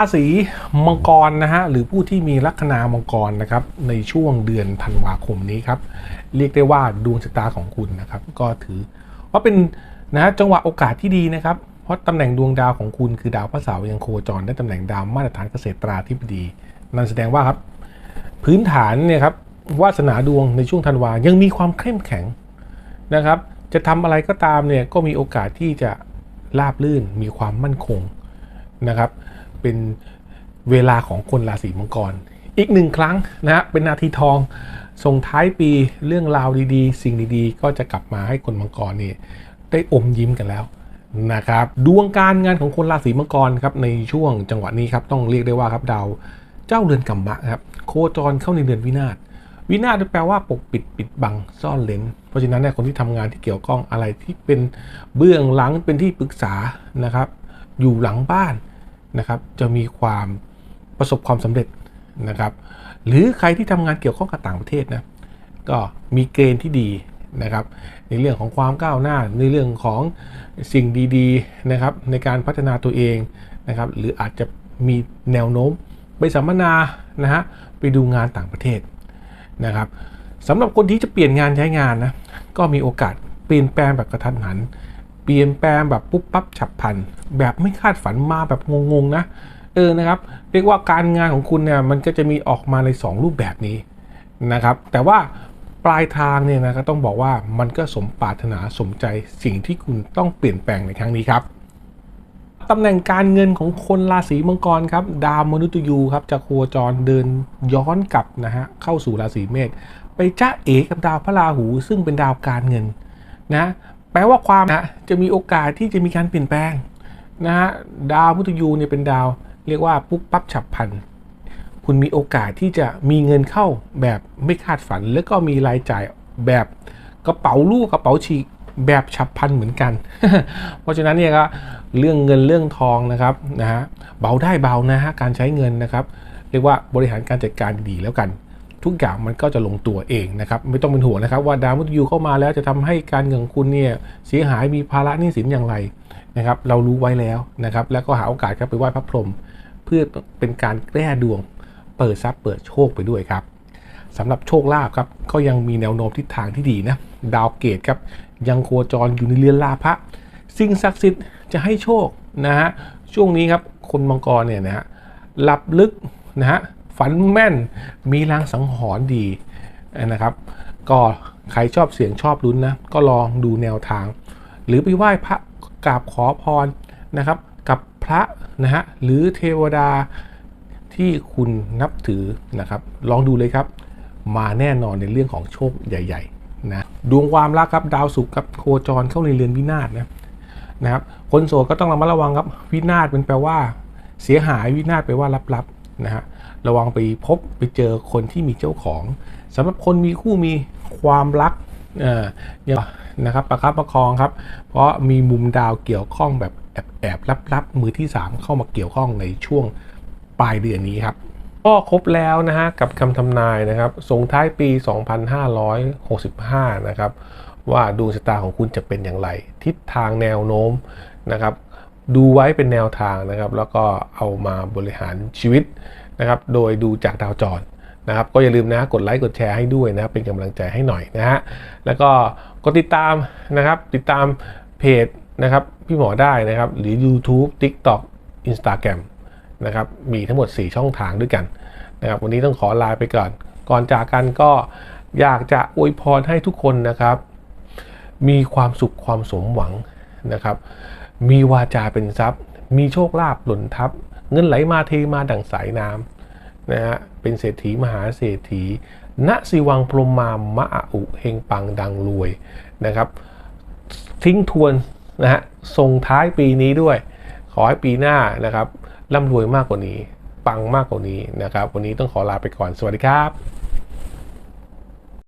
ราศีมังกรนะฮะหรือผู้ที่มีลัคนามังกรนะครับในช่วงเดือนธันวาคมนี้ครับเรียกได้ว่าดวงชะตาของคุณนะครับก็ถือว่าเป็นนะจังหวะโอกาสที่ดีนะครับเพราะตำแหน่งดวงดาวของคุณคือดาวพระเสาร์ยังโคจรได้ตำแหน่งดาวมาตรฐานเกษตราธิบดีนั่นแสดงว่าครับพื้นฐานเนี่ยครับวาสนาดวงในช่วงธันวายังมีความเข้มแข็งนะครับ จะทำอะไรก็ตามเนี่ยก็มีโอกาสที่จะราบลื่นมีความมั่นคงนะครับ เป็นเวลาของคนราศีมังกร อีกหนึ่งครั้งนะฮะเป็นนาทีทองส่งท้ายปีเรื่องราวดีๆ สิ่งดีๆ ก็จะกลับมาให้คนมังกรนี่ได้อมยิ้มกันแล้วนะครับดวงการงานของคนราศีมังกรครับในช่วงจังหวะนี้ครับต้องเรียกได้ว่าครับดาวเจ้าเรือนกัมมะครับโคจรเข้าในเดือนวินาศวินาศแปลว่าปกปิดปิดบังซ่อนเลนเพราะฉะนั้นเนี่ยคนที่ทำงานที่เกี่ยวข้องอะไรที่เป็นเบื้องหลังเป็นที่ปรึกษานะครับอยู่หลังบ้าน นะครับจะมีความประสบความสำเร็จนะครับหรือใครที่ทำงานเกี่ยวข้องกับต่างประเทศนะก็มีเกณฑ์ที่ดีนะครับในเรื่องของความก้าวหน้าในเรื่องของสิ่งดีๆนะครับในการพัฒนาตัวเองนะครับหรืออาจจะมีแนวโน้มไปสัมมนานะฮะไปดูงานต่างประเทศนะครับสำหรับคนที่จะเปลี่ยนงานใช้งานนะก็มีโอกาสเปลี่ยนแปลงแบบกระทันหัน เปลี่ยนแปลงแบบปุ๊บปั๊บฉับพลัน แบบไม่คาดฝันมาแบบงงๆนะเออนะครับ เรียกว่าการงานของคุณเนี่ยมันก็จะมีออกมาใน 2 รูปแบบนี้นะครับ แต่ว่าปลายทางเนี่ยนะก็ต้องบอกว่ามันก็สมปรารถนาสมใจสิ่งที่คุณต้องเปลี่ยนแปลงในครั้งนี้ครับตำแหน่งการเงินของคนราศีมังกรครับ ดาวมนุษย์ยูครับจะโคจรเดินย้อนกลับนะฮะเข้าสู่ราศีเมษไปจ้าเอกับดาวพระราหูซึ่งเป็นดาวการเงินนะ แปลว่าความนะจะมีโอกาสที่จะมีการเปลี่ยนแปลงนะฮะดาวมุตยูเนี่ยเป็นดาว เรียกว่าปุ๊บปั๊บฉับพลัน คุณมีโอกาสที่จะมีเงินเข้าแบบไม่คาดฝัน แล้วก็มีรายจ่ายแบบกระเป๋าลูกกระเป๋าฉีกแบบฉับพลันเหมือนกัน เพราะฉะนั้นเนี่ยก็เรื่องเงินเรื่องทองนะครับนะฮะเบาได้เบานะฮะการใช้เงินนะครับ เรียกว่าบริหารการจัดการดีแล้วกัน ทุกอย่างมันก็จะลงตัวเองนะครับไม่ต้องเป็นห่วงนะครับว่าดาวมุตยูเข้ามาแล้วจะทำให้การเงินของคุณเนี่ยเสียหายมีภาระหนี้สินอย่างไรนะครับเรารู้ไว้แล้วนะครับแล้วก็หาโอกาสครับไปไหว้พระพรหมเพื่อเป็นการแก้ดวง เปิดทรัพย์เปิดโชคไปด้วยครับสำหรับโชคลาภครับก็ยังมีแนวโน้มทิศทางที่ดีนะดาวเกตครับยังโคจรอยู่ในเรือนลาภะสิ่งศักดิ์สิทธิ์จะให้โชคนะฮะช่วงนี้ครับคนมังกรเนี่ยนะฮะหลับลึกนะฮะ ฝันแม่น มีลางสังหรณ์ดีนะครับ ก็ใครชอบเสียงชอบลุ้นนะ ก็ลองดูแนวทาง หรือไปไหว้พระกราบขอพรนะครับ กับพระนะฮะหรือเทวดาที่คุณนับถือนะครับ ลองดูเลยครับ มาแน่นอนในเรื่องของโชคใหญ่ๆนะดวงความรักครับดาวศุกร์ครับโคจรเข้าในเรือนวินาศนะนะครับคนโสดก็ต้องระมัดระวังครับวินาศเป็นแปลว่า เสียหายวินาศแปลว่าลับๆ นะฮะระวังไปพบไปเจอคนที่มีเจ้าของสำหรับคนมีคู่มีความรักเอ่ออย่างนะครับประคับประคองครับ เพราะมีมุมดาวเกี่ยวข้องแบบแอบแอบลับๆมือที่ 3 เข้ามาเกี่ยวข้องในช่วงปลายเดือนนี้ครับก็ครบแล้วนะฮะกับคำทำนายนะครับส่งท้ายปี 2565 นะครับ ว่าดวงชะตาของคุณจะเป็นอย่างไร ทิศทางแนวโน้มนะครับ ดูไว้เป็นแนวทางนะครับ แล้วก็เอามาบริหารชีวิตนะครับ โดยดูจากดาวจรนะครับ ก็อย่าลืมนะกดไลค์กดแชร์ให้ด้วยนะครับเป็นกำลังใจให้หน่อยนะฮะแล้วก็กดติดตามนะครับ ติดตามเพจนะครับพี่หมอได้นะครับ หรือ YouTube TikTok Instagram นะครับมีทั้งหมด 4 ช่องทางด้วยกันนะครับ วันนี้ต้องขอลาไปก่อน ก่อนจากกันก็อยากจะอวยพรให้ทุกคนนะครับ มีความสุขความสมหวัง นะครับ มีวาจาเป็นทรัพย์ มีโชคลาภหล่นทับ เงินไหลมาเทมาดั่งสายน้ำนะฮะ เป็นเศรษฐีมหาเศรษฐี ณสิวังพรหมามะอะอุเฮงปังดังรวยนะครับ ทิ้งทวนนะฮะส่งท้ายปีนี้ด้วย ขอให้ปีหน้านะครับร่ำรวยมากกว่านี้ ปังมากกว่านี้นะครับ วันนี้ต้องขอลาไปก่อน สวัสดีครับ